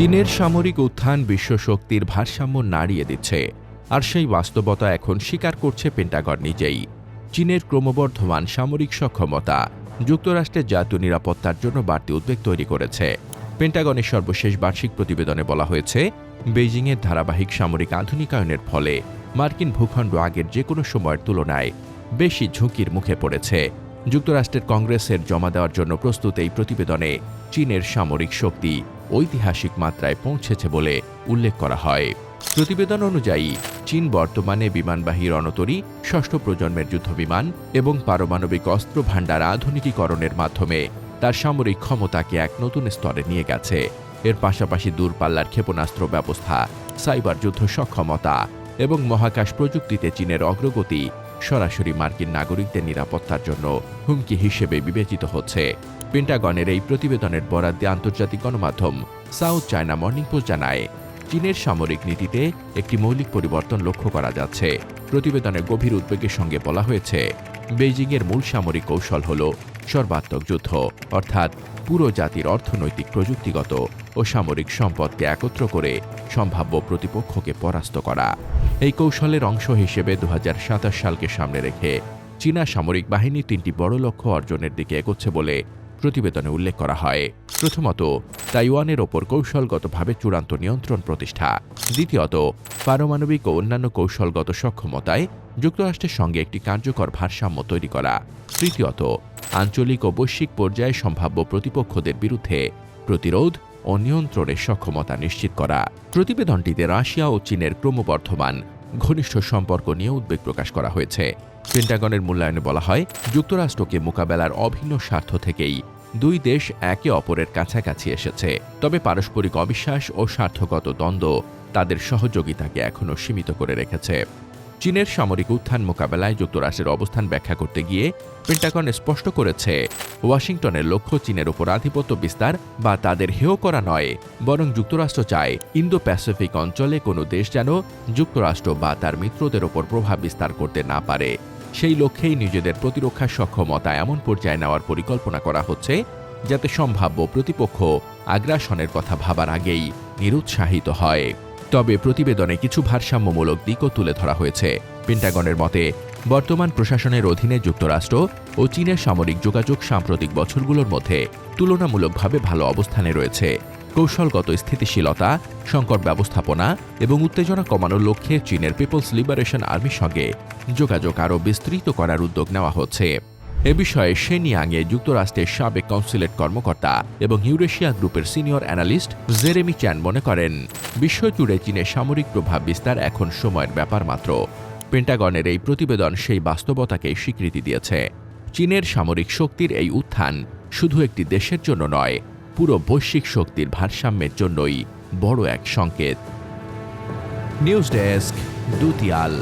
চীনের সামরিক উত্থান বিশ্ব শক্তির ভারসাম্য নাড়িয়ে দিচ্ছে, আর সেই বাস্তবতা এখন স্বীকার করছে পেন্টাগন নিজেই। চীনের ক্রমবর্ধমান সামরিক সক্ষমতা যুক্তরাষ্ট্রের জাতীয় নিরাপত্তার জন্য বাড়তি উদ্বেগ তৈরি করেছে। পেন্টাগনের সর্বশেষ বার্ষিক প্রতিবেদনে বলা হয়েছে, বেইজিংয়ের ধারাবাহিক সামরিক আধুনিকায়নের ফলে মার্কিন ভূখণ্ড আগের যে কোনো সময়ের তুলনায় বেশি ঝুঁকির মুখে পড়েছে। যুক্তরাষ্ট্রের কংগ্রেসের জমা দেওয়ার জন্য প্রস্তুত এই প্রতিবেদনে চীনের সামরিক শক্তি ঐতিহাসিক মাত্রায় পৌঁছেছে বলে উল্লেখ করা হয়। প্রতিবেদন অনুযায়ী, চীন বর্তমানে বিমানবাহী রণতরী, ষষ্ঠ প্রজন্মের যুদ্ধবিমান এবং পারমাণবিক অস্ত্র ভাণ্ডার আধুনিকীকরণের মাধ্যমে তার সামরিক ক্ষমতাকে এক নতুন স্তরে নিয়ে গেছে। এর পাশাপাশি দূরপাল্লার ক্ষেপণাস্ত্র ব্যবস্থা, সাইবার যুদ্ধ সক্ষমতা এবং মহাকাশ প্রযুক্তিতে চীনের অগ্রগতি সরাসরি মার্কিন নাগরিকদের নিরাপত্তার জন্য হুমকি হিসেবে বিবেচিত হচ্ছে। পেন্টাগনের এই প্রতিবেদনের বরাদ্দে আন্তর্জাতিক গণমাধ্যম সাউথ চায়না মর্নিং পোস্ট জানায়, চীনের সামরিক নীতিতে একটি মৌলিক পরিবর্তন লক্ষ্য করা যাচ্ছে। প্রতিবেদনে গভীর উদ্বেগের সঙ্গে বলা হয়েছে, বেইজিংয়ের মূল সামরিক কৌশল হল সর্বাত্মক যুদ্ধ, অর্থাৎ পুরো জাতির অর্থনৈতিক, প্রযুক্তিগত ও সামরিক সম্পদকে একত্র করে সম্ভাব্য প্রতিপক্ষকে পরাস্ত করা। এই কৌশলের অংশ হিসেবে দু হাজার সাতাশ সালকে সামনে রেখে চীনা সামরিক বাহিনী তিনটি বড় লক্ষ্য অর্জনের দিকে এগোচ্ছে বলে প্রতিবেদনে উল্লেখ করা হয়। প্রথমত, তাইওয়ানের ওপর কৌশলগতভাবে চূড়ান্ত নিয়ন্ত্রণ প্রতিষ্ঠা। দ্বিতীয়ত, পারমাণবিক ও অন্যান্য কৌশলগত সক্ষমতায় যুক্তরাষ্ট্রের সঙ্গে একটি কার্যকর ভারসাম্য তৈরি করা। তৃতীয়ত, আঞ্চলিক ও বৈশ্বিক পর্যায়ে সম্ভাব্য প্রতিপক্ষদের বিরুদ্ধে প্রতিরোধ ও নিয়ন্ত্রণের সক্ষমতা নিশ্চিত করা। প্রতিবেদনটিতে রাশিয়া ও চীনের ক্রমবর্ধমান ঘনিষ্ঠ সম্পর্ক নিয়ে উদ্বেগ প্রকাশ করা হয়েছে। পেন্টাগনের মূল্যায়নে বলা হয়, যুক্তরাষ্ট্রকে মোকাবেলার অভিন্ন স্বার্থ থেকেই দুই দেশ একে অপরের কাছাকাছি এসেছে। তবে পারস্পরিক অবিশ্বাস ও স্বার্থগত দ্বন্দ্ব তাদের সহযোগিতাকে এখনও সীমিত করে রেখেছে। চীনের সামরিক উত্থান মোকাবেলায় যুক্তরাষ্ট্রের অবস্থান ব্যাখ্যা করতে গিয়ে পেন্টাগন স্পষ্ট করেছে, ওয়াশিংটনের লক্ষ্য চীনের উপর আধিপত্য বিস্তার বা তাদের হেয় করা নয়, বরং যুক্তরাষ্ট্র চায় ইন্দো প্যাসিফিক অঞ্চলে কোনো দেশ যেন যুক্তরাষ্ট্র বা তার মিত্রদের ওপর প্রভাব বিস্তার করতে না পারে। সেই লক্ষ্যেই নিজেদের প্রতিরক্ষা সক্ষমতা এমন পর্যায়ে নেওয়ার পরিকল্পনা করা হচ্ছে, যাতে সম্ভাব্য প্রতিপক্ষ আগ্রাসনের কথা ভাবার আগেই নিরুৎসাহিত হয়। তবে প্রতিবেদনে কিছু ভারসাম্যমূলক দিকও তুলে ধরা হয়েছে। পেন্টাগনের মতে, বর্তমান প্রশাসনের অধীনে যুক্তরাষ্ট্র ও চীনের সামরিক যোগাযোগ সাম্প্রতিক বছরগুলোর মধ্যে তুলনামূলকভাবে ভালো অবস্থানে রয়েছে। কৌশলগত স্থিতিশীলতা, সংকট ব্যবস্থাপনা এবং উত্তেজনা কমানোর লক্ষ্যে চীনের পিপলস লিবারেশন আর্মির সঙ্গে যোগাযোগ আরও বিস্তৃত করার উদ্যোগ নেওয়া হচ্ছে। এ বিষয়ে শেনিয়াংয়ে যুক্তরাষ্ট্রের সাবেক কনসুলেট কর্মকর্তা এবং ইউরেশিয়া গ্রুপের সিনিয়র অ্যানালিস্ট জেরেমি চ্যান মনে করেন বিশ্বজুড়ে চীনের সামরিক প্রভাব বিস্তার এখন সময়ের ব্যাপার মাত্র। পেন্টাগনের এই প্রতিবেদন সেই বাস্তবতাকে স্বীকৃতি দিয়েছে। চীনের সামরিক শক্তির এই উত্থান শুধু একটি দেশের জন্য নয়, পুরো বৈশ্বিক শক্তির ভারসাম্যের জন্যই বড় এক সংকেত। News desk, Dutiyal.